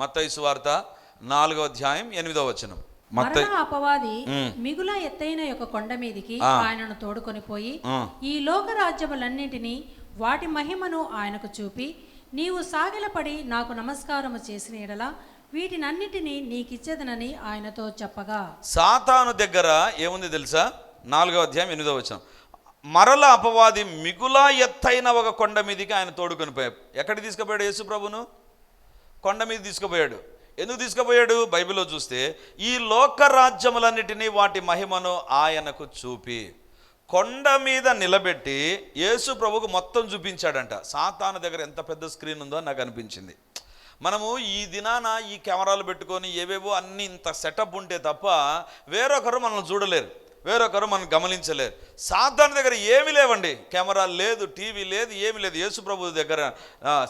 మత్తయి వార్త నాలుగో అధ్యాయం ఎనిమిదో వచనం మరణ అపవాది. మిగుల ఎత్తైన యొక్క కొండ మీదికి. ఆయనను తోడుకొని పోయి. ఈ లోక రాజ్యములన్నింటినీ వాటి మహిమను ఆయనకు చూపి నీవు సాగిలపడి నాకు నమస్కారము చేసిన ఎడల వీటినన్నిటినీ నీకిచ్చేదనని ఆయనతో చెప్పగా సాతాను దగ్గర ఏముంది తెలుసా నాలుగో అధ్యాయం ఎనిమిదో వచనం మరల అపవాది మిగులా ఎత్తైన ఒక కొండ మీదకి ఆయన తోడుకొని పోయాడు ఎక్కడికి తీసుకుపోయాడు యేసు ప్రభును కొండ మీద తీసుకుపోయాడు. ఎందుకు తీసుకుపోయాడు? బైబిల్లో చూస్తే ఈ లోక రాజ్యములన్నిటినీ వాటి మహిమను ఆయనకు చూపి కొండ మీద నిలబెట్టి యేసు ప్రభుకు మొత్తం చూపించాడంట. సాతాను దగ్గర ఎంత పెద్ద స్క్రీన్ ఉందో నాకు అనిపించింది. మనము ఈ దినాన ఈ కెమెరాలు పెట్టుకొని ఏవేవో అన్ని ఇంత సెటప్ ఉంటే తప్ప వేరొకరు మనల్ని చూడలేరు. వేరొకరు మనం గమనించలేరు. సాతాన్ దగ్గర ఏమీ లేవండి. కెమెరా లేదు టీవీ లేదు ఏమీ లేదు. యేసు ప్రభు దగ్గర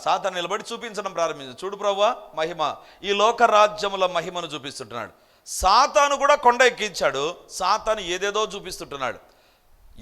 సాతాన్ నిలబడి చూపించడం ప్రారంభించింది. చూడు ప్రభు మహిమ. ఈ లోక రాజ్యముల మహిమను చూపిస్తుంటున్నాడు. సాతాను కూడా కొండ ఎక్కించాడు. సాతాను ఏదేదో చూపిస్తుంటున్నాడు.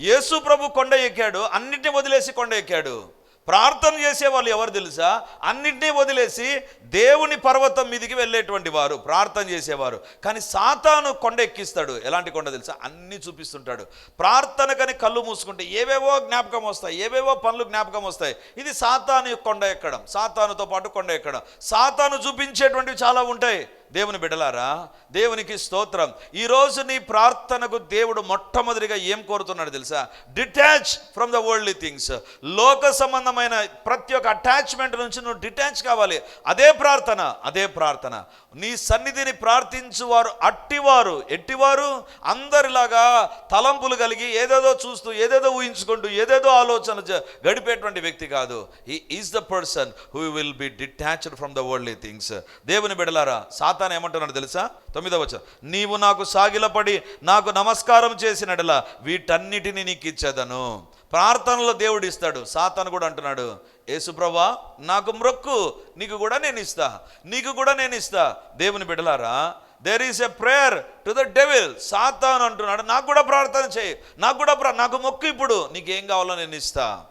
యేసు ప్రభు కొండ ఎక్కాడు అన్నిటిని వదిలేసి కొండ ఎక్కాడు. ప్రార్థన చేసే వాళ్ళు ఎవరు తెలుసా? అన్నింటినీ వదిలేసి దేవుని పర్వతం మీదికి వెళ్ళేటువంటి వారు ప్రార్థన చేసేవారు. కానీ సాతాను కొండ ఎక్కిస్తాడు. ఎలాంటి కొండ తెలుసా? అన్నీ చూపిస్తుంటాడు. ప్రార్థనకని కళ్ళు మూసుకుంటే ఏవేవో జ్ఞాపకం వస్తాయి ఏవేవో పనులు జ్ఞాపకం వస్తాయి. ఇది సాతాను కొండ ఎక్కడం సాతానుతో పాటు కొండ ఎక్కడం. సాతాను చూపించేటువంటివి చాలా ఉంటాయి. దేవుని బిడలారా దేవునికి స్తోత్రం. ఈరోజు నీ ప్రార్థనకు దేవుడు మొట్టమొదటిగా ఏం కోరుతున్నాడు తెలుసా? Detach from the worldly things లోక సంబంధమైన ప్రతి ఒక్క అటాచ్మెంట్ నుంచి నువ్వు డిటాచ్ కావాలి. అదే ప్రార్థన అదే ప్రార్థన. నీ సన్నిధిని ప్రార్థించువారు అట్టివారు. ఎట్టివారు? అందరిలాగా తలంపులు కలిగి ఏదేదో చూస్తూ ఏదేదో ఊహించుకుంటూ ఏదేదో ఆలోచన గడిపేటువంటి వ్యక్తి కాదు. ఈ is the person who will be detached from the worldly things దేవుని బిడలారా సాతాన్ ఏమంటున్నాడు తెలుసా? తొమ్మిదవ వచ్చ నీవు నాకు సాగిలపడి నాకు నమస్కారం చేసినడలా వీటన్నిటిని నీకు ఇచ్చేదను. ప్రార్థనలో దేవుడు ఇస్తాడు. సాతాను కూడా అంటున్నాడు యేసుప్రభా నాకు మ్రొక్కు నీకు కూడా నేను ఇస్తా. నీకు కూడా నేను ఇస్తా. దేవుని బిడలారా there is a prayer to the devil సాతాను అంటున్నాడు నాకు కూడా ప్రార్థన చేయి. నాకు కూడా ప్రా- నాకు మొక్కు ఇప్పుడు. నీకేం కావాలో నేను ఇస్తా.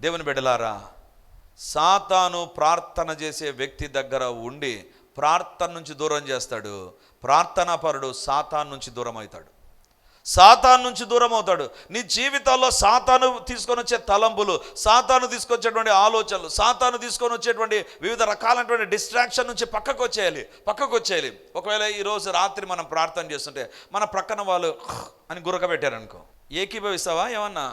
దేవుని బిడలారా సాతాను ప్రార్థన చేసే వ్యక్తి దగ్గర ఉండి ప్రార్థన నుంచి దూరం చేస్తాడు. ప్రార్థనాపరుడు సాతాన్ నుంచి దూరం అవుతాడు సాతాన్ నుంచి దూరం అవుతాడు నీ జీవితాల్లో సాతాను తీసుకొని వచ్చే తలంపులు సాతాను తీసుకొచ్చేటువంటి ఆలోచనలు సాతాను తీసుకొని వచ్చేటువంటి వివిధ రకాలైనటువంటి డిస్ట్రాక్షన్ నుంచి పక్కకు వచ్చేయాలి పక్కకు వచ్చేయాలి. ఒకవేళ ఈరోజు రాత్రి మనం ప్రార్థన చేస్తుంటే మన ప్రక్కన వాళ్ళు అని గురకబెట్టారనుకో. ఏకీభవిస్తావా ఏమన్నా?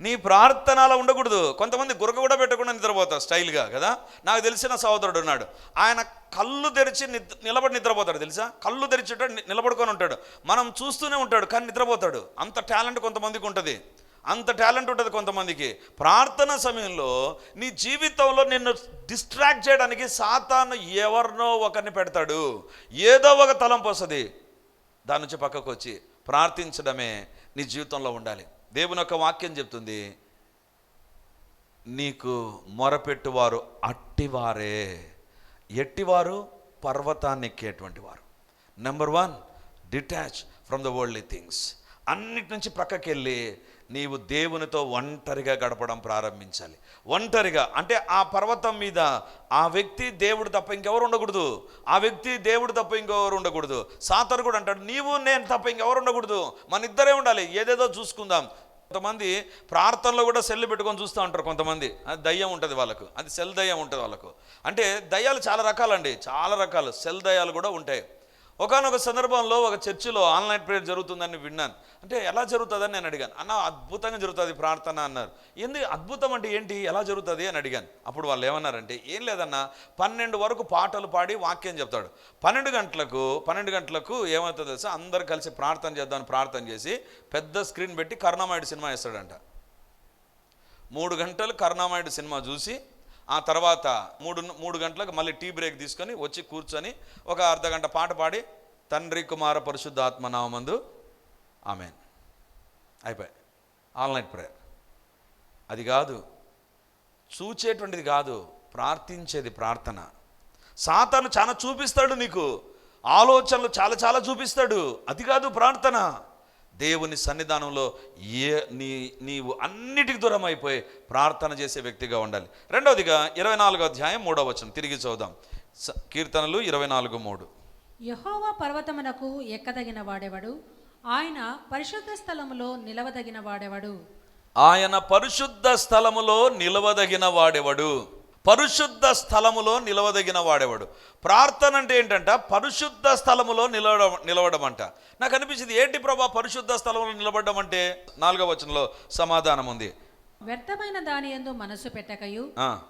నీ ప్రార్థన అలా ఉండకూడదు. కొంతమంది గురక కూడా పెట్టకుండా నిద్రపోతారు స్టైల్గా కదా? నాకు తెలిసిన సహోదరుడు ఉన్నాడు. ఆయన కళ్ళు తెరిచి నిద్ర నిలబడి నిద్రపోతాడు తెలుసా? కళ్ళు తెరిచి నిలబడుకొని ఉంటాడు. మనం చూస్తూనే ఉంటాడు కానీ నిద్రపోతాడు. అంత టాలెంట్ కొంతమందికి ఉంటుంది. అంత టాలెంట్ ఉంటుంది కొంతమందికి. ప్రార్థన సమయంలో నీ జీవితంలో నిన్ను డిస్ట్రాక్ట్ చేయడానికి సాతాను ఎవరినో ఒకరిని పెడతాడు. ఏదో ఒక తలం వస్తుంది దాని నుంచి పక్కకు వచ్చి ప్రార్థించడమే నీ జీవితంలో ఉండాలి. దేవుని యొక్క వాక్యం చెప్తుంది నీకు మొరపెట్టువారు అట్టివారే. ఎట్టివారు? పర్వతాన్ని ఎక్కేటువంటి వారు. Number one detach from the worldly things అన్నిటి నుంచి ప్రక్కకెళ్ళి నీవు దేవునితో ఒంటరిగా గడపడం ప్రారంభించాలి. ఒంటరిగా అంటే ఆ పర్వతం మీద ఆ వ్యక్తి దేవుడు తప్ప ఇంకెవరు ఉండకూడదు. ఆ వ్యక్తి దేవుడు తప్ప ఇంకెవరు ఉండకూడదు. సాతరు కూడా అంటాడు నీవు నేను తప్ప ఇంకెవరు ఉండకూడదు. మన ఇద్దరే ఉండాలి. ఏదేదో చూసుకుందాం. కొంతమంది ప్రార్థనలో కూడా సెల్ పెట్టుకొని చూస్తూ ఉంటారు కొంతమంది. అది దయ్యం ఉంటుంది వాళ్ళకు. అది సెల్ దయ్యం ఉంటుంది వాళ్ళకు. అంటే దయ్యాలు చాలా రకాలండి. చాలా రకాలు. సెల్ దయ్యాలు కూడా ఉంటాయి. ఒకనొక సందర్భంలో ఒక చర్చిలో ఆన్లైన్ ప్రేయర్ జరుగుతుందని విన్నాను. అంటే ఎలా జరుగుతుందని నేను అడిగాను. అన్న అద్భుతంగా జరుగుతుంది ప్రార్థన అన్నారు. ఎందుకు అద్భుతం అంటే ఏంటి? ఎలా జరుగుతుంది అని అడిగాను. అప్పుడు వాళ్ళు ఏమన్నారంటే ఏం లేదన్నా పన్నెండు వరకు పాటలు పాడి వాక్యం చెప్తాడు. పన్నెండు గంటలకు పన్నెండు గంటలకు ఏమవుతుందో తెలుసా? అందరు కలిసి ప్రార్థన చేద్దామని ప్రార్థన చేసి పెద్ద స్క్రీన్ పెట్టి కరుణామాయుడు సినిమా వేస్తాడంట. మూడు గంటలు కరుణామాయుడు సినిమా చూసి ఆ తర్వాత మూడు మూడు గంటలకు మళ్ళీ టీ బ్రేక్ తీసుకొని వచ్చి కూర్చొని ఒక అర్ధ గంట పాట పాడి తండ్రి కుమార పరిశుద్ధ ఆత్మనామందు ఆమెన్. అయిపోయి నైట్ ప్రేయర్. అది కాదు. చూచేటువంటిది కాదు. ప్రార్థించేది ప్రార్థన. సాతాను చాలా చూపిస్తాడు నీకు. ఆలోచనలు చాలా చాలా చూపిస్తాడు. అది కాదు ప్రార్థన. దేవుని సన్నిధానంలో ఏ నీ నీవు అన్నిటికి దూరం అయిపోయి ప్రార్థన చేసే వ్యక్తిగా ఉండాలి. రెండవదిగా ఇరవై నాలుగో అధ్యాయం మూడవ వచనం. తిరిగి చూద్దాం. కీర్తనలు ఇరవై నాలుగు మూడు. యహోవా పర్వతమునకు ఎక్కదగిన వాడెవడు? ఆయన పరిశుద్ధ స్థలములో నిలవదగిన వాడెవడు? ఆయన పరిశుద్ధ స్థలములో నిలవదగిన వాడెవడు? పరిశుద్ధ స్థలములో నిలవదగిన వాడెవడు? ప్రార్థన అంటే ఏంటంట? పరిశుద్ధ స్థలములో నిలవడ నిలవడం అంట నాకు అనిపించింది ఏంటి ప్రభా పరిశుద్ధ స్థలంలో నిలబడడం అంటే? నాలుగవ వచనంలో సమాధానం ఉంది వ్యర్థమైన దాని యందు మనసు పెట్టకయు.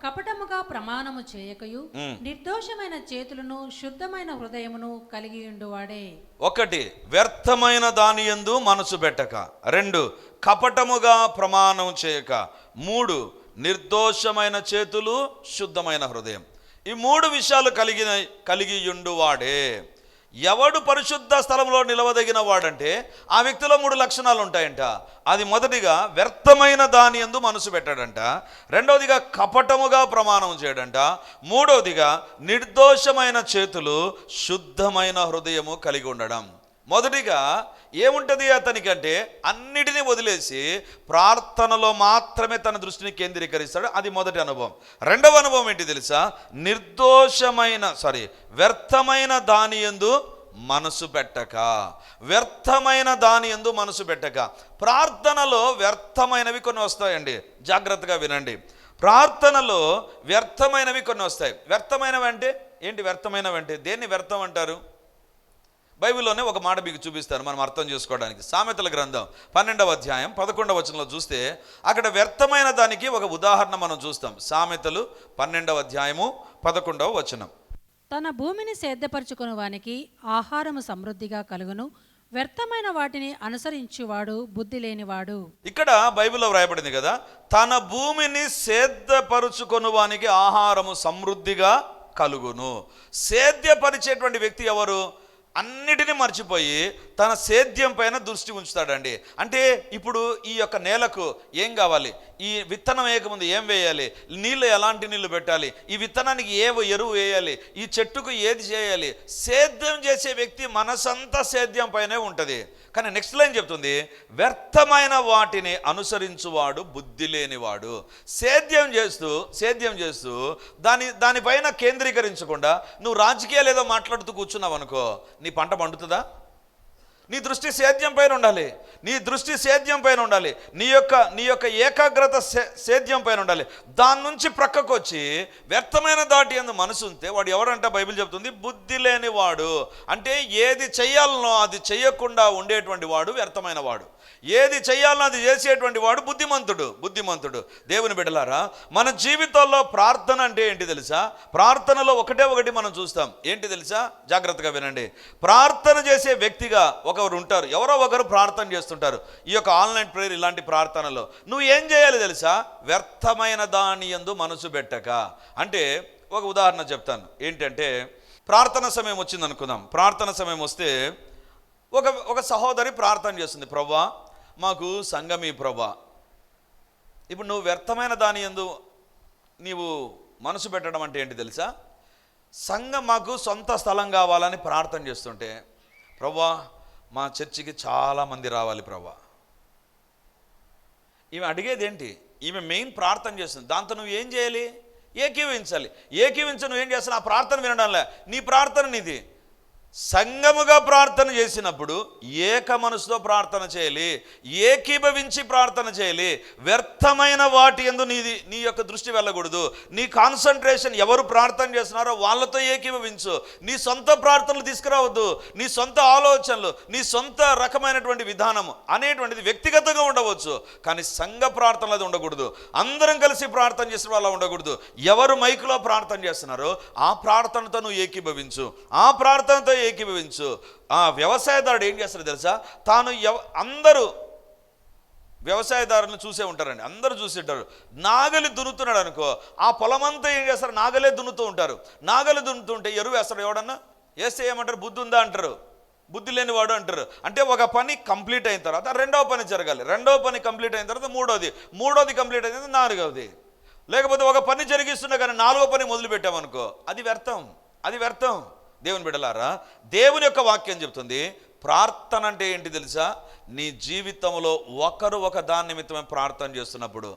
కపటముగా ప్రమాణము చేయకయు. నిర్దోషమైన చేతులను శుద్ధమైన హృదయమును కలిగి ఉండువాడే. ఒకటి వ్యర్థమైన దాని యందు మనసు పెట్టక. రెండు కపటముగా ప్రమాణం చేయక. మూడు నిర్దోషమైన చేతులు శుద్ధమైన హృదయం. ఈ మూడు విషయాలు కలిగిన కలిగి వాడే. ఎవడు పరిశుద్ధ స్థలంలో నిలవదగిన వాడంటే ఆ వ్యక్తిలో మూడు లక్షణాలు ఉంటాయంట. అది మొదటిగా వ్యర్థమైన దాని ఎందు మనసు పెట్టాడంట. రెండవదిగా కపటముగా ప్రమాణం చేయడంట. మూడవదిగా నిర్దోషమైన చేతులు శుద్ధమైన హృదయము కలిగి ఉండడం. మొదటిగా ఏముంటుంది అతనికంటే అన్నిటినీ వదిలేసి ప్రార్థనలో మాత్రమే తన దృష్టిని కేంద్రీకరిస్తాడు. అది మొదటి అనుభవం. రెండవ అనుభవం ఏంటి తెలుసా? నిర్దోషమైన సారీ వ్యర్థమైన దాని ఎందు మనసు పెట్టక. వ్యర్థమైన దాని ఎందు మనసు పెట్టక. ప్రార్థనలో వ్యర్థమైనవి కొన్ని వస్తాయండి. జాగ్రత్తగా వినండి. ప్రార్థనలో వ్యర్థమైనవి కొన్ని వస్తాయి. వ్యర్థమైనవి అంటే ఏంటి? వ్యర్థమైనవి అంటే దేన్ని వ్యర్థం అంటారు? బైబిల్లోనే ఒక మాట మీకు చూపిస్తాను మనం అర్థం చేసుకోవడానికి. సామెతల గ్రంథం పన్నెండవ అధ్యాయం పదకొండవ వచనంలో చూస్తే అక్కడ వ్యర్థమైన దానికి ఒక ఉదాహరణ మనం చూస్తాం. సామెతలు పన్నెండవ అధ్యాయము పదకొండవ వచనం. తన భూమిని సేద్యపరచుకుని వానికి ఆహారము సమృద్ధిగా కలుగును. వ్యర్థమైన వాటిని అనుసరించువాడు బుద్ధి లేనివాడు. ఇక్కడ బైబిల్లో వ్రాయబడింది కదా తన భూమిని సేద్యపరుచుకొను వానికి ఆహారము సమృద్ధిగా కలుగును. సేద్యపరిచేటువంటి వ్యక్తి ఎవరు? అన్నిటిని మర్చిపోయి తన సేద్యం పైన దృష్టి ఉంచుతాడండి. అంటే ఇప్పుడు ఈ యొక్క నేలకు ఏం కావాలి? ఈ విత్తనం వేయకముందు ఏం వేయాలి? నీళ్ళు ఎలాంటి నీళ్ళు పెట్టాలి? ఈ విత్తనానికి ఏ ఎరువు వేయాలి? ఈ చెట్టుకు ఏది చేయాలి? సేద్యం చేసే వ్యక్తి మనసంతా సేద్యం పైనే ఉంటుంది. కానీ నెక్స్ట్ లైన్ చెప్తుంది వ్యర్థమైన వాటిని అనుసరించువాడు బుద్ధి లేనివాడు. సేద్యం చేస్తూ సేద్యం చేస్తూ దాని దానిపైన కేంద్రీకరించకుండా నువ్వు రాజకీయాలు ఏదో మాట్లాడుతూ కూర్చున్నావు అనుకో నీ పంట పండుతుందా? నీ దృష్టి సేద్యం పైన ఉండాలి. నీ దృష్టి సేద్యం పైన ఉండాలి. నీ యొక్క నీ యొక్క ఏకాగ్రత సే సేద్యం పైన ఉండాలి. దాని నుంచి ప్రక్కకు వచ్చి వ్యర్థమైన దాటి ఎందు మనసు ఉంటే వాడు ఎవరంట బైబిల్ చెప్తుంది? బుద్ధి లేని వాడు. అంటే ఏది చెయ్యాలనో అది చెయ్యకుండా ఉండేటువంటి వాడు వ్యర్థమైన వాడు. ఏది చేయాలనో అది చేసేటువంటి వాడు బుద్ధిమంతుడు బుద్ధిమంతుడు. దేవుని బిడ్డలారా మన జీవితంలో ప్రార్థన అంటే ఏంటి తెలుసా? ప్రార్థనలో ఒకటే ఒకటి మనం చూస్తాం. ఏంటి తెలుసా? జాగ్రత్తగా వినండి. ప్రార్థన చేసే వ్యక్తిగా ఒకరు ఉంటారు ఎవరో ఒకరు ప్రార్థన చేస్తారు. చేస్తుంటారు. ఈ యొక్క ఆన్లైన్ ప్రేయర్ ఇలాంటి ప్రార్థనలో నువ్వు ఏం చేయాలి తెలుసా? వ్యర్థమైన దాని యందు మనసు పెట్టక. అంటే ఒక ఉదాహరణ చెప్తాను. ఏంటంటే ప్రార్థన సమయం వచ్చింది అనుకుందాం. ప్రార్థన సమయం వస్తే ఒక ఒక సహోదరి ప్రార్థన చేస్తుంది. ప్రభా మాకు సంగమీ ప్రభా ఇప్పుడు నువ్వు వ్యర్థమైన దాని ఎందు నీవు మనసు పెట్టడం అంటే ఏంటి తెలుసా? సంఘం మాకు సొంత స్థలం కావాలని ప్రార్థన చేస్తుంటే ప్రభా మా చర్చికి చాలామంది రావాలి ప్రభా ఈమె అడిగేది ఏంటి? ఈమె మెయిన్ ప్రార్థన చేస్తుంది. దాంతో నువ్వు ఏం చేయాలి? ఏకీవించాలి. ఏకీవించ నువ్వేం చేస్తావు? ఆ ప్రార్థన వినడంలే. నీ ప్రార్థన నీది. సంగముగా ప్రార్థన చేసినప్పుడు ఏక మనసుతో ప్రార్థన చేయాలి ఏకీభవించి ప్రార్థన చేయాలి. వ్యర్థమైన వాటి ఎందు నీది నీ యొక్క దృష్టి వెళ్ళకూడదు. నీ కాన్సన్ట్రేషన్ ఎవరు ప్రార్థన చేస్తున్నారో వాళ్ళతో ఏకీభవించు. నీ సొంత ప్రార్థనలు తీసుకురావద్దు. నీ సొంత ఆలోచనలు నీ సొంత రకమైనటువంటి విధానం అనేటువంటిది వ్యక్తిగతంగా ఉండవచ్చు. కానీ సంఘ ప్రార్థనలు అది ఉండకూడదు. అందరం కలిసి ప్రార్థన చేసిన వాళ్ళ ఉండకూడదు. ఎవరు మైకులో ప్రార్థన చేస్తున్నారో ఆ ప్రార్థనతో నువ్వు ఏకీభవించు. ఆ ప్రార్థనతో ఏకీభవించు. ఆ వ్యవసాయదారుడు ఏం చేస్తాడు తెలుసా? తాను ఎవ అందరూ వ్యవసాయదారులను చూసే ఉంటారండి. అందరూ చూసేటారు నాగలి దున్నుతున్నాడు అనుకో ఆ పొలమంతా ఏం చేస్తారు? నాగలే దున్నుతూ ఉంటారు. నాగలి దున్నుతుంటే ఎరువు వేస్తాడు ఎవడన్నా? వేస్తే ఏమంటారు? బుద్ధి ఉందా అంటారు. బుద్ధి లేనివాడు అంటారు. అంటే ఒక పని కంప్లీట్ అయిన తర్వాత రెండవ పని జరగాలి. రెండవ పని కంప్లీట్ అయిన తర్వాత మూడోది మూడోది కంప్లీట్ అయిన తర్వాత నాలుగవది. లేకపోతే ఒక పని జరిగిస్తున్నా కానీ నాలుగో పని మొదలు పెట్టామనుకో అది వ్యర్థం. అది వ్యర్థం. దేవుని బిడలారా దేవుని యొక్క వాక్యం చెబుతుంది ప్రార్థన అంటే ఏంటి తెలుసా? నీ జీవితంలో ఒకరు ఒక దాని నిమిత్తమే ప్రార్థన చేస్తున్నప్పుడు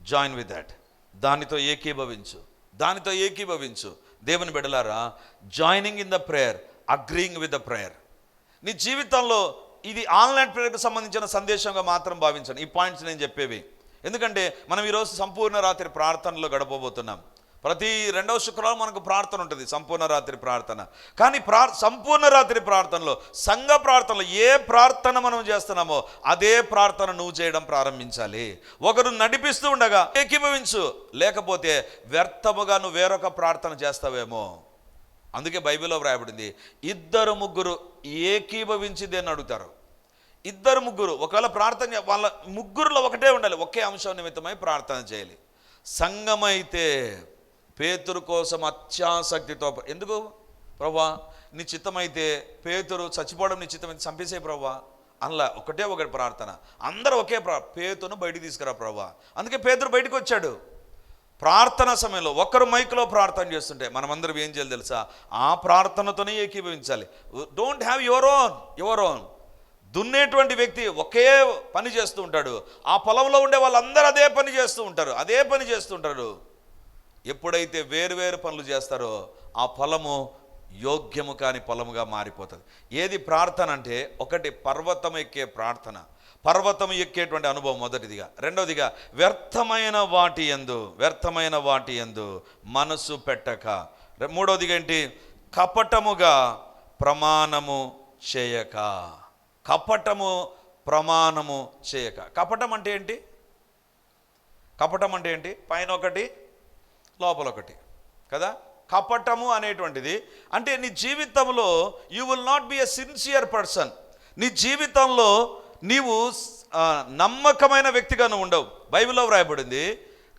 జాయిన్ విత్ దాట్. దానితో ఏకీభవించు. దానితో ఏకీభవించు. దేవుని బిడలారా joining in the prayer agreeing with the prayer. నీ జీవితంలో ఇది ఆన్లైన్ ప్రేయర్కి సంబంధించిన సందేశంగా మాత్రం భావించండి ఈ పాయింట్స్ నేను చెప్పేవి. ఎందుకంటే మనం ఈరోజు సంపూర్ణ రాత్రి ప్రార్థనలో గడపబోతున్నాం. ప్రతి రెండవ శుక్రవారం మనకు ప్రార్థన ఉంటుంది సంపూర్ణ రాత్రి ప్రార్థన. కానీ ప్రా సంపూర్ణ రాత్రి ప్రార్థనలో సంఘ ప్రార్థనలో ఏ ప్రార్థన మనం చేస్తున్నామో అదే ప్రార్థన నువ్వు చేయడం ప్రారంభించాలి. ఒకరు నడిపిస్తూ ఉండగా ఏకీభవించు. లేకపోతే వ్యర్థముగా నువ్వు వేరొక ప్రార్థన చేస్తావేమో. అందుకే బైబిల్లో వ్రాయబడింది ఇద్దరు ముగ్గురు ఏకీభవించిదే అని అడుగుతారు. ఇద్దరు ముగ్గురు ఒకవేళ ప్రార్థన వాళ్ళ ముగ్గురులో ఒకటే ఉండాలి ఒకే అంశం నిమిత్తమై ప్రార్థన చేయాలి. సంఘమైతే పేతురు కోసం అత్యాసక్తితో ఎందుకు ప్రభా నీ చిత్తమైతే పేతురు చచ్చిపోవడం నీ చిత్తమైతే చంపేసే ప్రభా అందులో ఒకటే ఒకటి ప్రార్థన. అందరూ ఒకే ప్రా పేతును బయటికి తీసుకురా ప్రభా అందుకే పేతురు బయటికి వచ్చాడు. ప్రార్థన సమయంలో ఒక్కరు మైక్లో ప్రార్థన చేస్తుంటే మనమందరం ఏం చేయాలి తెలుసా? ఆ ప్రార్థనతోనే ఏకీభవించాలి. Don't have your own your own దున్నేటువంటి వ్యక్తి ఒకే పని చేస్తూ ఉంటాడు. ఆ పొలంలో ఉండే వాళ్ళందరూ అదే పని చేస్తూ ఉంటారు. అదే పని చేస్తుంటారు ఎప్పుడైతే వేరువేరు పనులు చేస్తారో ఆ పొలము యోగ్యము కాని పొలముగా మారిపోతుంది. ఏది ప్రార్థన అంటే ఒకటి పర్వతం ఎక్కే ప్రార్థన. పర్వతం ఎక్కేటువంటి అనుభవం మొదటిదిగా. రెండవదిగా వ్యర్థమైన వాటి ఎందు వ్యర్థమైన వాటి ఎందు మనసు పెట్టక. మూడవదిగా ఏంటి? కపటముగా ప్రమాణము చేయక. కపటము ప్రమాణము చేయక. కపటం అంటే ఏంటి? కపటం అంటే ఏంటి? పైన ఒకటి లోపల ఒకటి కదా? కపటము అనేటువంటిది. అంటే నీ జీవితంలో you will not be a sincere person నీ జీవితంలో నీవు నమ్మకమైన వ్యక్తిగా నువ్వు ఉండవు. బైబిల్లో వ్రాయబడింది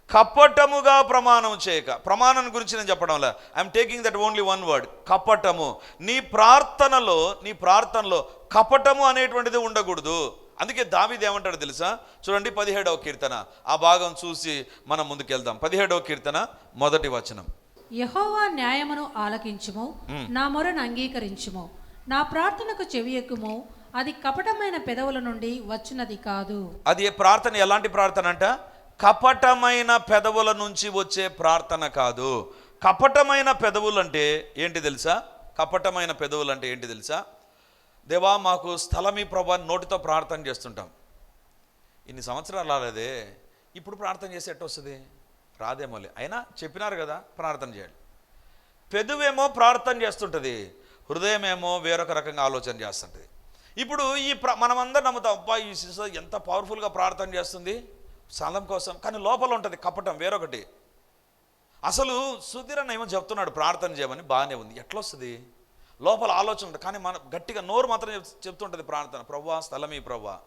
కపటముగా ప్రమాణం చేయక. ప్రమాణం గురించి నేను చెప్పడం లే I'm taking that only one word కపటము. నీ ప్రార్థనలో నీ ప్రార్థనలో కపటము అనేటువంటిది ఉండకూడదు. అందుకే దావీదు ఏమంటాడు తెలుసా? చూడండి పదిహేడవ కీర్తన. ఆ భాగం చూసి మనం ముందుకెళ్దాం. పదిహేడవ కీర్తన మొదటి వచనం. యహోవా న్యాయమును ఆలకించుము నా మొరను అంగీకరించుము. నా ప్రార్థనకు చెవి ఎక్కుము అది కపటమైన పెదవుల నుండి వచ్చినది కాదు. అది ప్రార్థన? ఎలాంటి ప్రార్థన అంట? కపటమైన పెదవుల నుంచి వచ్చే ప్రార్థన కాదు. కపటమైన పెదవులు అంటే ఏంటి తెలుసా? కపటమైన పెదవులు అంటే ఏంటి తెలుసా? దేవా మాకు స్థలమీ ప్రభా అని నోటితో ప్రార్థన చేస్తుంటాం. ఇన్ని సంవత్సరాలు రాలేదే ఇప్పుడు ప్రార్థన చేసి ఎట్ట వస్తుంది? రాదేమోలే. అయినా చెప్పినారు కదా ప్రార్థన చేయాలి. పెదవేమో ప్రార్థన చేస్తుంటుంది హృదయమేమో వేరొక రకంగా ఆలోచన చేస్తుంటుంది. ఇప్పుడు ఈ ప్ర మనమందరం నమ్ముతాం అబ్బా ఈ సిస్టర్ ఎంత పవర్ఫుల్గా ప్రార్థన చేస్తుంది? స్థలం కోసం కానీ లోపల ఉంటుంది కపటం వేరొకటి. అసలు సుధీరన్న ఏమో చెప్తున్నాడు ప్రార్థన చేయమని బాగానే ఉంది. ఎట్లా వస్తుంది లోపల ఆలోచన ఉంటుంది. కానీ మన గట్టిగా నోరు మాత్రం చెప్- చెప్తుంటుంది ప్రార్థన. ప్రవ్వా స్థలమీ ప్రవ్వా.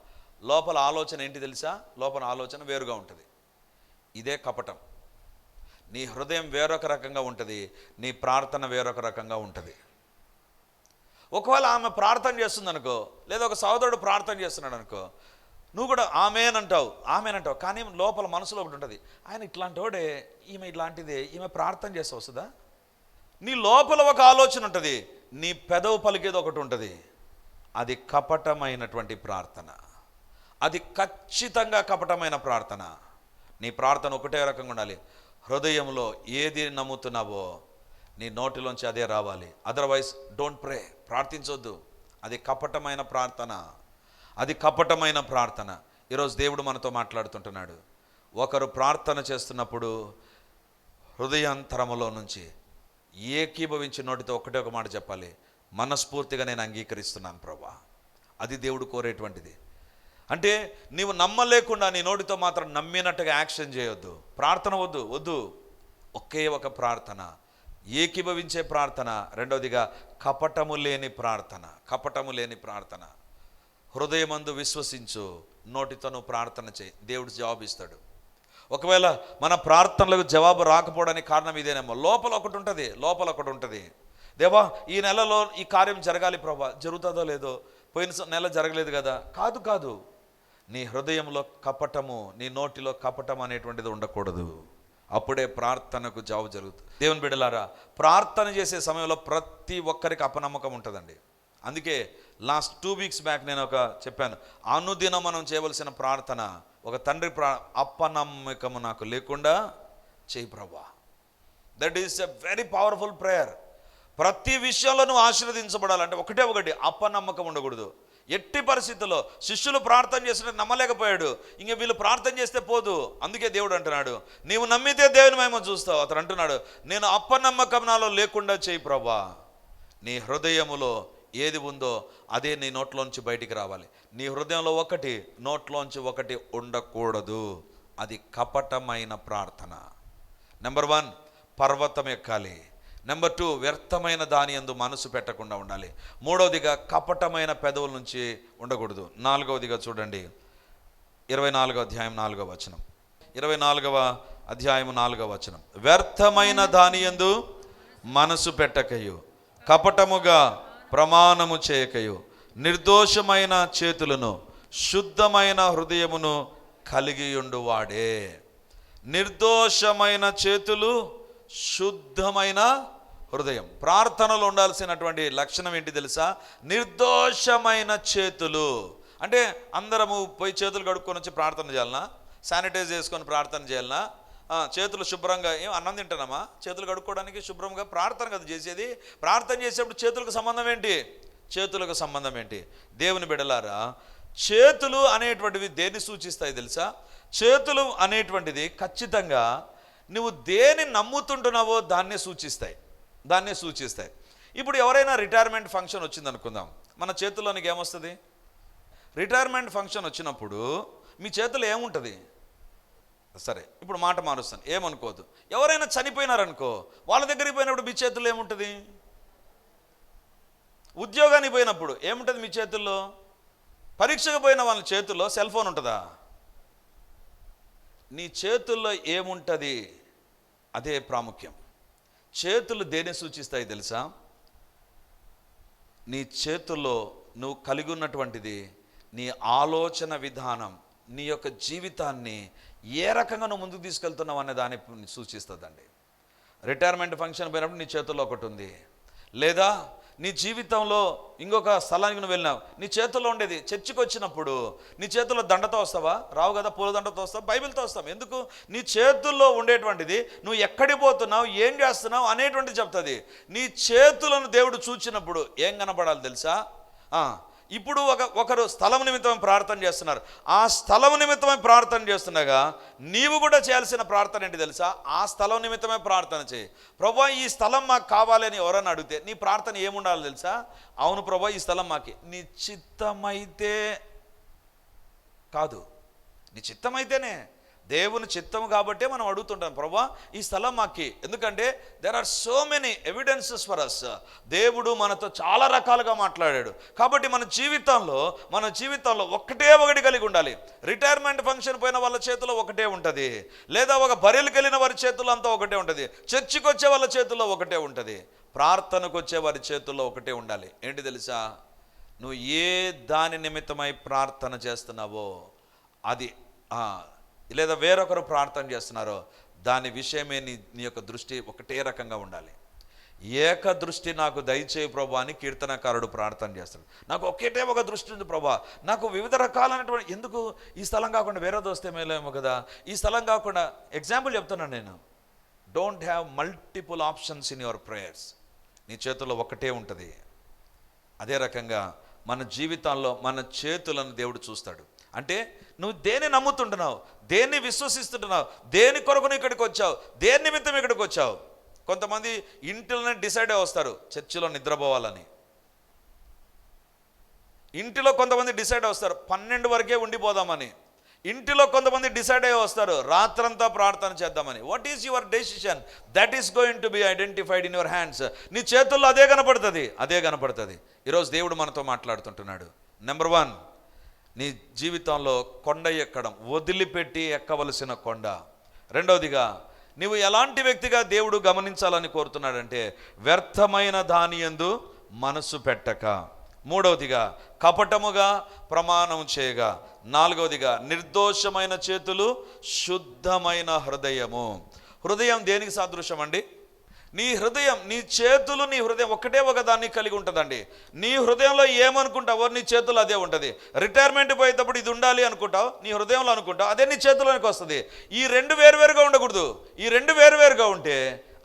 లోపల ఆలోచన ఏంటి తెలుసా? లోపల ఆలోచన వేరుగా ఉంటుంది. ఇదే కపటం. నీ హృదయం వేరొక రకంగా ఉంటుంది. నీ ప్రార్థన వేరొక రకంగా ఉంటుంది. ఒకవేళ ఆమె ప్రార్థన చేస్తుంది అనుకో లేదా ఒక సహోదరుడు ప్రార్థన చేస్తున్నాడు అనుకో నువ్వు కూడా ఆమెనంటావు ఆమెనంటావు. కానీ లోపల మనసులో ఒకటి ఉంటుంది. ఆయన ఇట్లాంటి వాడే ఈమె ఇట్లాంటిదే ఈమె ప్రార్థన చేస్తే వస్తుందా? నీ లోపల ఒక ఆలోచన ఉంటుంది. నీ పెదవు పలికేది ఒకటి ఉంటుంది. అది కపటమైనటువంటి ప్రార్థన. అది ఖచ్చితంగా కపటమైన ప్రార్థన. నీ ప్రార్థన ఒకటే రకంగా ఉండాలి. హృదయంలో ఏది నమ్ముతున్నావో నీ నోటిలోంచి అదే రావాలి. అదర్వైజ్ డోంట్ ప్రే ప్రార్థించొద్దు. అది కపటమైన ప్రార్థన. అది కపటమైన ప్రార్థన. ఈరోజు దేవుడు మనతో మాట్లాడుతుంటున్నాడు. ఒకరు ప్రార్థన చేస్తున్నప్పుడు హృదయాంతరములో నుంచి ఏకీభవించి నోటితో ఒకటే ఒక మాట చెప్పాలి. మనస్ఫూర్తిగా నేను అంగీకరిస్తున్నాను ప్రభా. అది దేవుడు కోరేటువంటిది. అంటే నీవు నమ్మలేకుండా నీ నోటితో మాత్రం నమ్మినట్టుగా యాక్షన్ చేయొద్దు. ప్రార్థన వద్దు వద్దు. ఒకే ఒక ప్రార్థన. ఏకీభవించే ప్రార్థన. రెండవదిగా కపటము లేని ప్రార్థన. కపటము లేని ప్రార్థన. హృదయమందు విశ్వసించు. నోటితో నువ్వు ప్రార్థన చేయి. దేవుడు జవాబిస్తాడు ఒకవేళ మన ప్రార్థనలకు జవాబు రాకపోవడానికి కారణం ఇదేనేమో. లోపల ఒకటి ఉంటుంది లోపల ఒకటి ఉంటుంది. దేవా ఈ నెలలో ఈ కార్యం జరగాలి ప్రభా. జరుగుతుందో లేదో పోయిన నెల జరగలేదు కదా. కాదు కాదు. నీ హృదయంలో కపటము నీ నోటిలో కపటం అనేటువంటిది ఉండకూడదు. అప్పుడే ప్రార్థనకు జవాబు జరుగుతుంది దేవుని బిడలారా ప్రార్థన చేసే సమయంలో ప్రతి ఒక్కరికి అపనమ్మకం ఉంటుందండి. అందుకే లాస్ట్ టూ వీక్స్ బ్యాక్ నేను ఒక చెప్పాను. అనుదినం మనం చేయవలసిన ప్రార్థన ఒక తండ్రి ప్రా అపనమ్మకము నాకు లేకుండా చేయి ప్రభా that is a very powerful prayer ప్రతి విషయంలో నువ్వు ఆశీర్వదించబడాలంటే ఒకటే ఒకటి అప్పనమ్మకం ఉండకూడదు. ఎట్టి పరిస్థితుల్లో శిష్యులు ప్రార్థన చేసినట్టు నమ్మలేకపోయాడు ఇంక వీళ్ళు ప్రార్థన చేస్తే పోదు. అందుకే దేవుడు అంటున్నాడు నీవు నమ్మితే దేవుని మేము చూస్తావు. అతను అంటున్నాడు నేను అప్పనమ్మకం నాలో లేకుండా చేయి ప్రభా నీ హృదయములో ఏది ఉందో అదే నీ నోట్లోంచి బయటికి రావాలి. నీ హృదయంలో ఒకటి నోట్లోంచి ఒకటి ఉండకూడదు. అది కపటమైన ప్రార్థన. నెంబర్ వన్ పర్వతం ఎక్కాలి. నెంబర్ టూ వ్యర్థమైన దాని ఎందు మనసు పెట్టకుండా ఉండాలి. మూడవదిగా కపటమైన పెదవుల నుంచి ఉండకూడదు. నాలుగవదిగా చూడండి. ఇరవై నాలుగవ అధ్యాయం నాలుగవ వచనం. ఇరవై నాలుగవ అధ్యాయం నాలుగవ వచనం. వ్యర్థమైన దాని యందు మనసు పెట్టకయు కపటముగా ప్రమాణము చేయకయు. నిర్దోషమైన చేతులను శుద్ధమైన హృదయమును కలిగియుండు వాడే నిర్దోషమైన చేతులు శుద్ధమైన హృదయం. ప్రార్థనలో ఉండాల్సినటువంటి లక్షణం ఏంటి తెలుసా? నిర్దోషమైన చేతులు. అంటే అందరము పోయి చేతులు కడుక్కొని వచ్చి ప్రార్థన చేయాలనా? శానిటైజ్ చేసుకొని ప్రార్థన చేయాలనా? చేతులు శుభ్రంగా ఏం అన్నం తింటానమ్మా? చేతులు కడుక్కోవడానికి శుభ్రంగా ప్రార్థన కదా చేసేది. ప్రార్థన చేసేప్పుడు చేతులకు సంబంధం ఏంటి? చేతులకు సంబంధం ఏంటి? దేవుని బిడలారా చేతులు అనేటువంటివి దేన్ని సూచిస్తాయి తెలుసా? చేతులు అనేటువంటిది ఖచ్చితంగా నువ్వు దేని నమ్ముతుంటున్నావో దాన్నే సూచిస్తాయి. దాన్నే సూచిస్తాయి. ఇప్పుడు ఎవరైనా రిటైర్మెంట్ ఫంక్షన్ వచ్చింది అనుకుందాం మన చేతుల్లోనికి ఏమొస్తుంది? రిటైర్మెంట్ ఫంక్షన్ వచ్చినప్పుడు మీ చేతిలో ఏముంటుంది? సరే ఇప్పుడు మాట మారుస్తాను. ఏమనుకోదు ఎవరైనా చనిపోయినారనుకో వాళ్ళ దగ్గరికి పోయినప్పుడు మీ చేతుల్లో ఏముంటుంది? ఉద్యోగానికి పోయినప్పుడు ఏముంటుంది మీ చేతుల్లో? పరీక్షకు పోయిన వాళ్ళ చేతుల్లో సెల్ ఫోన్ ఉంటుందా? నీ చేతుల్లో ఏముంటుంది? అదే ప్రాముఖ్యం. చేతులు దేన్ని సూచిస్తాయి తెలుసా? నీ చేతుల్లో నువ్వు కలిగి ఉన్నటువంటిది నీ ఆలోచన విధానం. నీ యొక్క జీవితాన్ని ఏ రకంగా నువ్వు ముందుకు తీసుకెళ్తున్నావు అనే దాన్ని సూచిస్తుందండి. రిటైర్మెంట్ ఫంక్షన్ పోయినప్పుడు నీ చేతుల్లో ఒకటి ఉంది. లేదా నీ జీవితంలో ఇంకొక స్థలానికి నువ్వు వెళ్ళినావు. నీ చేతుల్లో ఉండేది చర్చికి వచ్చినప్పుడు నీ చేతుల్లో దండతో వస్తావా? రావు కదా పూల దండతో వస్తావు? బైబిల్తో వస్తాం ఎందుకు? నీ చేతుల్లో ఉండేటువంటిది నువ్వు ఎక్కడికి పోతున్నావు? ఏం చేస్తున్నావు? అనేటువంటిది చెప్తుంది. నీ చేతులను దేవుడు చూచినప్పుడు ఏం కనపడాలి తెలుసా? ఇప్పుడు ఒక ఒకరు స్థలం నిమిత్తం ప్రార్థన చేస్తున్నారు. ఆ స్థలం నిమిత్తమై ప్రార్థన చేస్తుండగా నీవు కూడా చేయాల్సిన ప్రార్థన ఏంటి తెలుసా? ఆ స్థలం నిమిత్తమే ప్రార్థన చేయి. ప్రభా ఈ స్థలం మాకు కావాలి అని ఎవరైనా అడిగితే నీ ప్రార్థన ఏముండాలి తెలుసా? అవును ప్రభా ఈ స్థలం మాకి. నీ చిత్తమైతే కాదు. నీ చిత్తమైతేనే దేవుని చిత్తం కాబట్టే మనం అడుగుతుంటాం ప్రభా ఈ స్థలం మాకి. ఎందుకంటే there are so many evidences for us దేవుడు మనతో చాలా రకాలుగా మాట్లాడాడు. కాబట్టి మన జీవితంలో మన జీవితంలో ఒకటే ఒకటి కలిగి ఉండాలి. రిటైర్మెంట్ ఫంక్షన్ పోయిన వాళ్ళ చేతిలో ఒకటే ఉంటుంది. లేదా ఒక బర్రెలకు వెళ్ళిన వారి చేతుల్లో అంతా ఒకటే ఉంటుంది. చర్చికి వచ్చే వాళ్ళ చేతుల్లో ఒకటే ఉంటుంది. ప్రార్థనకు వచ్చే వారి చేతుల్లో ఒకటే ఉండాలి. ఏంటి తెలుసా? నువ్వు ఏ దాని నిమిత్తమై ప్రార్థన చేస్తున్నావో అది లేదా వేరొకరు ప్రార్థన చేస్తున్నారో దాని విషయమే నీ నీ యొక్క దృష్టి ఒకటే రకంగా ఉండాలి. ఏక దృష్టి నాకు దయచేయి ప్రభా అని కీర్తనకారుడు ప్రార్థన చేస్తాడు. నాకు ఒకటే ఒక దృష్టి ఉంది ప్రభా. నాకు వివిధ రకాలైనటువంటి ఎందుకు ఈ స్థలం కాకుండా వేరే దోస్తే మేలేమో కదా. ఈ స్థలం కాకుండా ఎగ్జాంపుల్ చెప్తున్నాను నేను. Don't have multiple options in your prayers నీ చేతుల్లో ఒకటే ఉంటుంది. అదే రకంగా మన జీవితాల్లో మన చేతులను దేవుడు చూస్తాడు. అంటే నువ్వు దేన్ని నమ్ముతుంటున్నావు? దేన్ని విశ్వసిస్తుంటున్నావు? దేని కొరకు నువ్వు ఇక్కడికి వచ్చావు? దేని నిమిత్తం ఇక్కడికి వచ్చావు? కొంతమంది ఇంటిలోనే డిసైడ్ అయి వస్తారు చర్చిలో నిద్రపోవాలని. ఇంటిలో కొంతమంది డిసైడ్ వస్తారు పన్నెండు వరకే ఉండిపోదామని. ఇంటిలో కొంతమంది డిసైడ్ అయ్యి వస్తారు రాత్రంతా ప్రార్థన చేద్దామని. What is your decision that is going to be identified in your hands నీ చేతుల్లో అదే కనపడుతుంది అదే కనపడుతుంది. ఈరోజు దేవుడు మనతో మాట్లాడుతుంటున్నాడు. నెంబర్ వన్ నీ జీవితంలో కొండ ఎక్కడం వదిలిపెట్టి ఎక్కవలసిన కొండ. రెండవదిగా నీవు ఎలాంటి వ్యక్తిగా దేవుడు గమనించాలని కోరుతున్నాడంటే వ్యర్థమైన దాని యందు మనసు పెట్టక. మూడవదిగా కపటముగా ప్రమాణం చేయగా. నాలుగవదిగా నిర్దోషమైన చేతులు శుద్ధమైన హృదయము. హృదయం దేనికి సాదృశ్యం అండి నీ హృదయం నీ చేతులు నీ హృదయం ఒకటే ఒక దాన్ని కలిగి ఉంటుందండి. నీ హృదయంలో ఏమనుకుంటావో నీ చేతులు అదే ఉంటుంది. రిటైర్మెంట్ పోయేటప్పుడు ఇది ఉండాలి అనుకుంటావు నీ హృదయంలో అనుకుంటావు అదే నీ చేతిలోనికి వస్తుంది. ఈ రెండు వేరువేరుగా ఉండకూడదు. ఈ రెండు వేరువేరుగా ఉంటే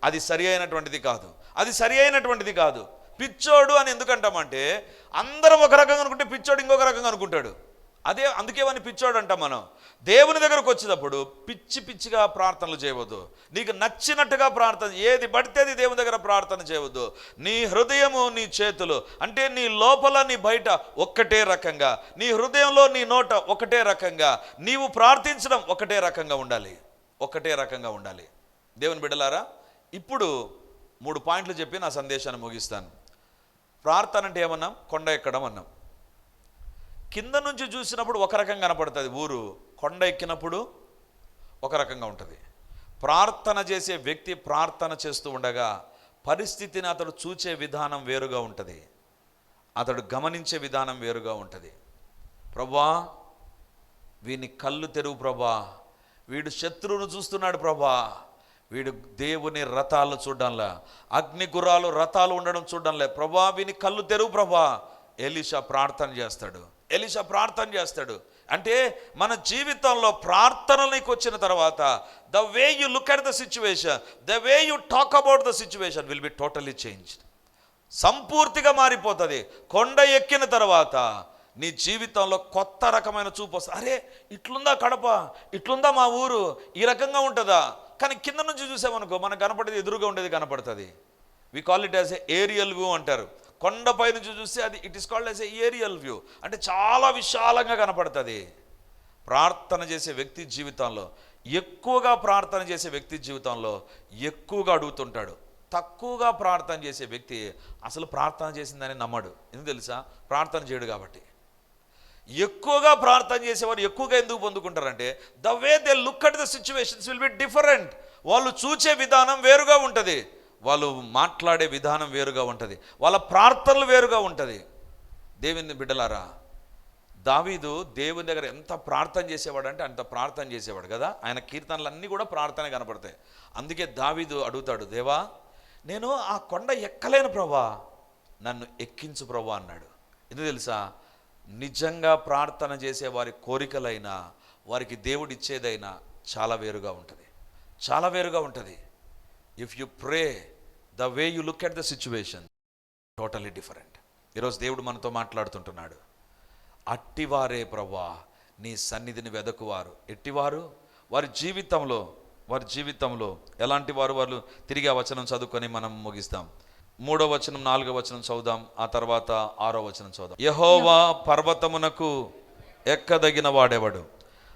అది సరి అయినటువంటిది కాదు. అది సరి అయినటువంటిది కాదు. పిచ్చోడు అని ఎందుకంటామంటే అందరం ఒక రకంగా అనుకుంటే పిచ్చోడు ఇంకొక రకంగా అనుకుంటాడు. అదే అందుకే వాడిని పిచ్చోడంట మనం. దేవుని దగ్గరకు వచ్చేటప్పుడు పిచ్చి పిచ్చిగా ప్రార్థనలు చేయవద్దు. నీకు నచ్చినట్టుగా ప్రార్థన ఏది పడితే అది దేవుని దగ్గర ప్రార్థన చేయవద్దు. నీ హృదయము నీ చేతులు అంటే నీ లోపల నీ బయట ఒక్కటే రకంగా నీ హృదయంలో నీ నోట ఒకటే రకంగా నీవు ప్రార్థించడం ఒకటే రకంగా ఉండాలి. ఒకటే రకంగా ఉండాలి. దేవుని బిడ్డలారా ఇప్పుడు మూడు పాయింట్లు చెప్పి నా సందేశాన్ని ముగిస్తాను. ప్రార్థన అంటే ఏమన్నాం? కొండ ఎక్కడం అన్నాం. కింద నుంచి చూసినప్పుడు ఒక రకంగా కనపడుతుంది. ఊరు కొండ ఎక్కినప్పుడు ఒక రకంగా ఉంటుంది. ప్రార్థన చేసే వ్యక్తి ప్రార్థన చేస్తూ ఉండగా పరిస్థితిని అతడు చూచే విధానం వేరుగా ఉంటుంది. అతడు గమనించే విధానం వేరుగా ఉంటుంది. ప్రభా వీని కళ్ళు తెరువు ప్రభా. వీడు శత్రువును చూస్తున్నాడు ప్రభా. వీడు దేవుని రథాలు చూడడంలా అగ్ని గుర్రాలు రథాలు ఉండడం చూడడంలే. ప్రభా వీని కళ్ళు తెరువు ప్రభా. ఎలీషా ప్రార్థన చేస్తాడు. ఎలిషా ప్రార్థన చేస్తాడు. అంటే మన జీవితంలో ప్రార్థనలకు వచ్చిన తర్వాత the way you look at the situation the way you talk about the situation will be totally changed సంపూర్తిగా మారిపోతుంది. కొండ ఎక్కిన తర్వాత నీ జీవితంలో కొత్త రకమైన చూపు వస్తుంది. అరే ఇట్లుందా కడప? ఇట్లుందా మా ఊరు? ఈ రకంగా ఉంటుందా? కానీ కింద నుంచి చూసామనుకో మనకు కనపడేది ఎదురుగా ఉండేది కనపడుతుంది. We call it as a aerial view అంటారు. కొండపై నుంచి చూస్తే అది it is called as a aerial view అంటే చాలా విశాలంగా కనపడుతుంది. ప్రార్థన చేసే వ్యక్తి జీవితంలో ఎక్కువగా ప్రార్థన చేసే వ్యక్తి జీవితంలో ఎక్కువగా అడుగుతుంటాడు. తక్కువగా ప్రార్థన చేసే వ్యక్తి అసలు ప్రార్థన చేసిందని నమ్మడు. ఎందుకు తెలుసా? ప్రార్థన చేయడు కాబట్టి. ఎక్కువగా ప్రార్థన చేసేవారు ఎక్కువగా ఎందుకు పొందుకుంటారంటే the way they look at the situations will be different వాళ్ళు చూచే విధానం వేరుగా ఉంటుంది. వాళ్ళు మాట్లాడే విధానం వేరుగా ఉంటుంది. వాళ్ళ ప్రార్థనలు వేరుగా ఉంటుంది. దేవుని బిడ్డలారా దావీదు దేవుని దగ్గర ఎంత ప్రార్థన చేసేవాడు అంటే అంత ప్రార్థన చేసేవాడు కదా. ఆయన కీర్తనలు అన్నీ కూడా ప్రార్థన కనపడతాయి. అందుకే దావీదు అడుగుతాడు దేవా నేను ఆ కొండ ఎక్కలేను ప్రభా నన్ను ఎక్కించు ప్రభా అన్నాడు. ఎందుకు తెలుసా? నిజంగా ప్రార్థన చేసే వారి కోరికలైనా వారికి దేవుడు ఇచ్చేదైనా చాలా వేరుగా ఉంటుంది. చాలా వేరుగా ఉంటుంది. If you pray the way you look at the situation totally different ఈరోజు దేవుడు మనతో మాట్లాడుతుంటున్నాడు. అట్టివారే ప్రభా నీ సన్నిధిని వెదకువారు. ఎట్టివారు? వారి జీవితంలో వారి జీవితంలో ఎలాంటి వారు? వాళ్ళు తిరిగి ఆ వచనం చదువుకొని మనం ముగిస్తాం. మూడో వచనం నాలుగో వచనం చదుదాం ఆ తర్వాత ఆరో వచనం చదువుదాం. యహోవా పర్వతమునకు ఎక్కదగిన వాడేవాడు?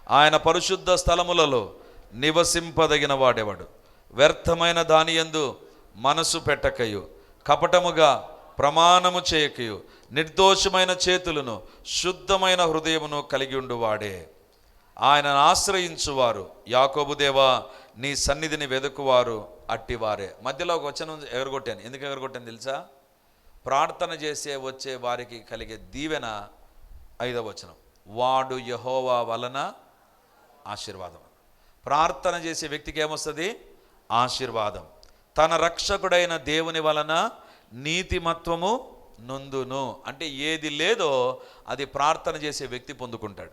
ఆయన పరిశుద్ధ స్థలములలో నివసింపదగిన వాడేవాడు? వ్యర్థమైన దాని యందు మనసు పెట్టకయు కపటముగా ప్రమాణము చేయకయు నిర్దోషమైన చేతులను శుద్ధమైన హృదయమును కలిగి ఉండువాడే. ఆయనను ఆశ్రయించువారు యాకోబుదేవా నీ సన్నిధిని వెదుకువారు అట్టివారే. మధ్యలో ఒక వచనం ఎగరగొట్టాను. ఎందుకు ఎగరగొట్టాను తెలుసా? ప్రార్థన చేసే వచ్చే వారికి కలిగే దీవెన ఐదవ వచనం. వాడు యహోవా వలన ఆశీర్వాదం. ప్రార్థన చేసే వ్యక్తికి ఏమొస్తుంది? ఆశీర్వాదం. తన రక్షకుడైన దేవుని వలన నీతిమత్వము నొందును. అంటే ఏది లేదో అది ప్రార్థన చేసే వ్యక్తి పొందుకుంటాడు.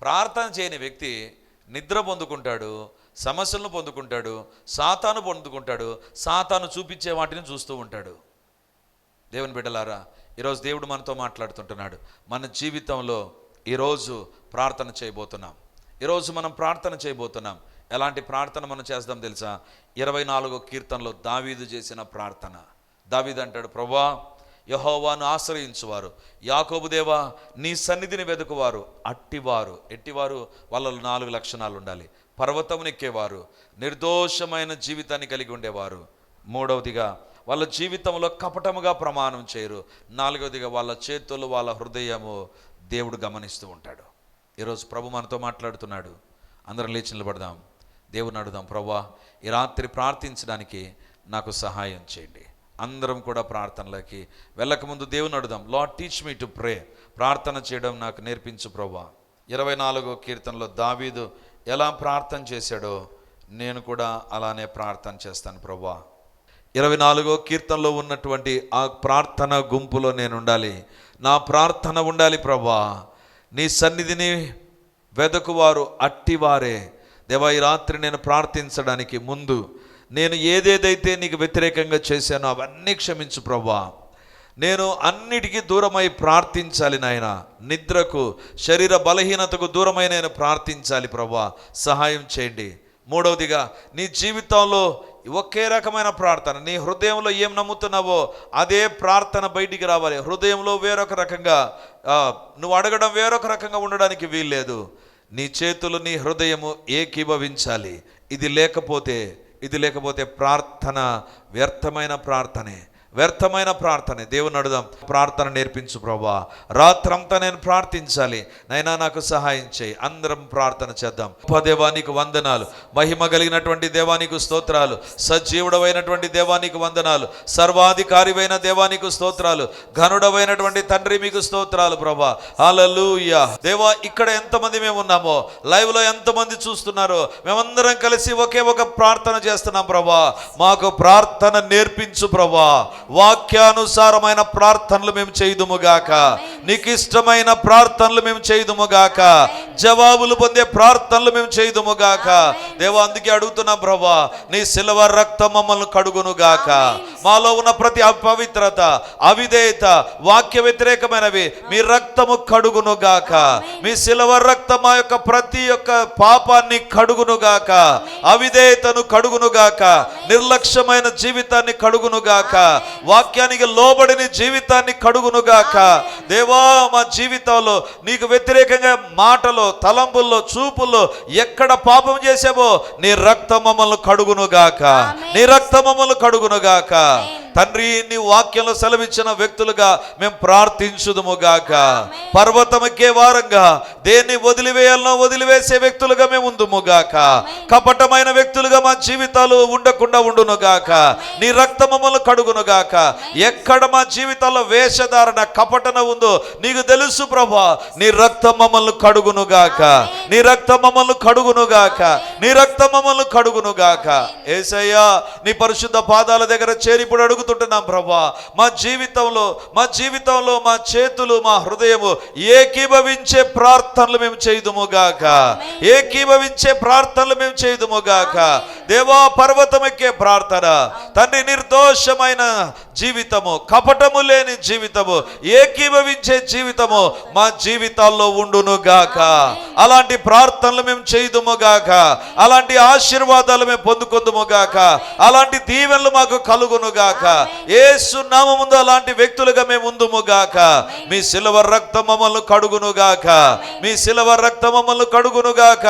ప్రార్థన చేయని వ్యక్తి నిద్ర పొందుకుంటాడు సమస్యలను పొందుకుంటాడు సాతాను పొందుకుంటాడు సాతాను చూపించే వాటిని చూస్తూ ఉంటాడు. దేవుని బిడ్డలారా ఈరోజు దేవుడు మనతో మాట్లాడుతుంటున్నాడు. మన జీవితంలో ఈరోజు ప్రార్థన చేయబోతున్నాం. ఈరోజు మనం ప్రార్థన చేయబోతున్నాం. ఎలాంటి ప్రార్థన మనం చేద్దాం తెలుసా? ఇరవై నాలుగో కీర్తనలో దావీదు చేసిన ప్రార్థన. దావీదు అంటాడు ప్రభా యహోవాను ఆశ్రయించువారు. యాకోబుదేవా నీ సన్నిధిని వెతుకువారు అట్టివారు. ఎట్టివారు? వాళ్ళలో నాలుగు లక్షణాలు ఉండాలి. పర్వతమునెక్కేవారు నిర్దోషమైన జీవితాన్ని కలిగి ఉండేవారు. మూడవదిగా వాళ్ళ జీవితంలో కపటముగా ప్రమాణం చేయరు. నాలుగవదిగా వాళ్ళ చేతులు వాళ్ళ హృదయము దేవుడు గమనిస్తూ ఉంటాడు. ఈరోజు ప్రభు మనతో మాట్లాడుతున్నాడు. అందరం లేచి నిలబడదాం. దేవుని అడుగుదాం ప్రభా ఈ రాత్రి ప్రార్థించడానికి నాకు సహాయం చేయండి. అందరం కూడా ప్రార్థనలకి వెళ్ళకముందు దేవుని అడుగుదాం Lord teach me to pray ప్రార్థన చేయడం నాకు నేర్పించు ప్రభా. ఇరవై నాలుగో కీర్తనలో దావీదు ఎలా ప్రార్థన చేశాడో నేను కూడా అలానే ప్రార్థన చేస్తాను ప్రభా. ఇరవై నాలుగో కీర్తనలో ఉన్నటువంటి ఆ ప్రార్థన గుంపులో నేను ఉండాలి నా ప్రార్థన ఉండాలి ప్రభా. నీ సన్నిధిని వెదకువారు అట్టివారే. దేవా ఈ రాత్రి నేను ప్రార్థించడానికి ముందు నేను ఏదేదైతే నీకు వ్యతిరేకంగా చేశానో అవన్నీ క్షమించు ప్రభా నేను అన్నిటికీ దూరమై ప్రార్థించాలి నాయన. నిద్రకు శరీర బలహీనతకు దూరమై నేను ప్రార్థించాలి ప్రభా సహాయం చేయండి. మూడవదిగా నీ జీవితంలో ఒకే రకమైన ప్రార్థన నీ హృదయంలో ఏం నమ్ముతున్నావో అదే ప్రార్థన బయటికి రావాలి. హృదయంలో వేరొక రకంగా నువ్వు అడగడం వేరొక రకంగా ఉండడానికి వీల్లేదు. నీ చేతులు నీ హృదయము ఏకీభవించాలి. ఇది లేకపోతే ఇది లేకపోతే ప్రార్థన వ్యర్థమైన ప్రార్థనే. వ్యర్థమైన ప్రార్థన. దేవుని అడుదాం ప్రార్థన నేర్పించు ప్రభా. రాత్రంతా నేను ప్రార్థించాలి. నైనా నాకు సహాయం చేయి. అందరం ప్రార్థన చేద్దాం. గొప్ప దేవానికి వందనాలు. మహిమ కలిగినటువంటి దేవానికి స్తోత్రాలు. సజీవుడమైనటువంటి దేవానికి వందనాలు. సర్వాధికారివైన దేవానికి స్తోత్రాలు. ఘనుడమైనటువంటి తండ్రి మీకు స్తోత్రాలు ప్రభా. హల్లెలూయా. దేవా ఇక్కడ ఎంతమంది మేము ఉన్నామో లైవ్లో ఎంతమంది చూస్తున్నారో మేమందరం కలిసి ఒకే ఒక ప్రార్థన చేస్తున్నాం ప్రభా. మాకు ప్రార్థన నేర్పించు ప్రభా. వాక్యానుసారమైన ప్రార్థనలు మేము చేయుదుముగాక నీకు ఇష్టమైన ప్రార్థనలు మేము చేయుదుముగాక జవాబులు పొందే ప్రార్థనలు మేము చేయుదుముగాక దేవా అందుకే అడుగుతున్నాం ప్రభా నీ సిల్వ రక్తం మమ్మల్ని కడుగునుగాక మాలో ఉన్న ప్రతి అపవిత్రత అవిధేయత వాక్య వ్యతిరేకమైనవి మీ రక్తము కడుగునుగాక మీ సిల్వ రక్తం మా యొక్క ప్రతి ఒక్క పాపాన్ని కడుగునుగాక అవిధేయతను కడుగునుగాక నిర్లక్ష్యమైన జీవితాన్ని కడుగునుగాక వాక్యానికి లోబడిన జీవితాన్ని కడుగునుగాక. దేవా మా జీవితంలో నీకు వ్యతిరేకంగా మాటలో తలంపుల్లో చూపుల్లో ఎక్కడ పాపం చేసామో నీ రక్తం మమ్మల్ని కడుగునుగాక. నీ రక్తం మమ్మల్ని కడుగునుగాక. తండ్రి నీ వాక్యంలో సెలవిచ్చిన వ్యక్తులుగా మేము ప్రార్థించుదుముగాక పర్వతముకే వారంగా దేన్ని వదిలివేయాలనో వదిలివేసే వ్యక్తులుగా మేము ఉందుముగాక కపటమైన వ్యక్తులుగా మా జీవితాలు ఉండకుండా ఉండునుగాక నీ రక్త మమ్మల్ని కడుగునుగాక ఎక్కడ మా జీవితాల్లో వేషధారణ కపటన ఉందో నీకు తెలుసు ప్రభా. నీ రక్తం మమ్మల్ని కడుగునుగాక నీ రక్తం మమ్మల్ని కడుగునుగాక నీ రక్తం మమ్మల్ని కడుగునుగాక ఏసయ్యా నీ పరిశుద్ధ పాదాల దగ్గర చేరి ఇప్పుడు అడుగుతుంటున్నాం ప్రభా. మా జీవితంలో మా జీవితంలో మా చేతులు మా హృదయము ఏకీభవించే ప్రార్థనలు మేము చేయుదుముగాక ఏకీభవించే ప్రార్థనలు మేము చేయుదుముగాక దేవా పర్వతం ఎక్కే ప్రార్థన. తండ్రి నిర్దోషమైన జీవితము కపటము లేని జీవితము ఏకీభవించే జీవితము మా జీవితాల్లో ఉండునుగాక అలాంటి ప్రార్థనలు మేము చేయుదుముగాక అలాంటి ఆశీర్వాదాలు మేము పొందుకుందుముగాక అలాంటి దీవెనలు మాకు కలుగునుగాక ఏసు నామముందు అలాంటి వ్యక్తులుగా మేము ఉందుముగాక మీ సిల్వ రక్తం మమ్మల్ని కడుగునుగాక మీ సిల్వ రక్తం మమ్మల్ని కడుగునుగాక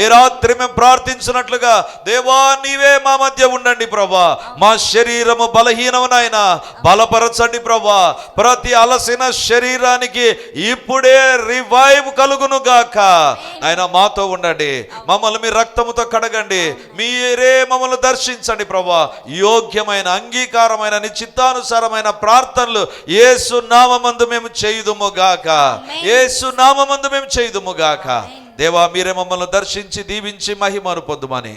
ఈ రాత్రి మేము ప్రార్థించినట్లుగా దేవా నీవే మా మధ్య ఉండండి ప్రభా. మా శరీరము బలహీనమునైనా బలపరచండి ప్రభా. ప్రతి అలసిన శరీరానికి ఇప్పుడే రివైవ్ కలుగునుగాక ఆయన మాతో ఉండండి. మమ్మల్ని మీ రక్తముతో కడగండి. మీరే మమ్మల్ని దర్శించండి ప్రభా. యోగ్యమైన అంగీకారమైన నీ చిత్తానుసారమైన ప్రార్థనలు ఏసు నామమందు మేము చేయుదుముగాక ఏసు నామమందు మేము చేయుదుముగాక దేవా మీరే మమ్మల్ని దర్శించి దీవించి మహిమను పొందుమని.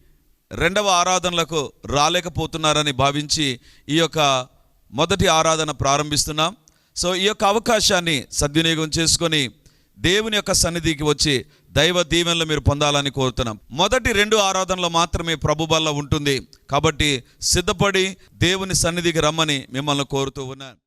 రెండవ ఆరాధనలకు రాలేకపోతున్నారని భావించి ఈ యొక్క మొదటి ఆరాధన ప్రారంభిస్తున్నాం. సో ఈ యొక్క అవకాశాన్ని సద్వినియోగం చేసుకొని దేవుని యొక్క సన్నిధికి వచ్చి దైవ దీవెనలు మీరు పొందాలని కోరుతున్నాం. మొదటి రెండు ఆరాధనలు మాత్రమే ప్రభు బల్ల ఉంటుంది. కాబట్టి సిద్ధపడి దేవుని సన్నిధికి రమ్మని మిమ్మల్ని కోరుతూ ఉన్నాను.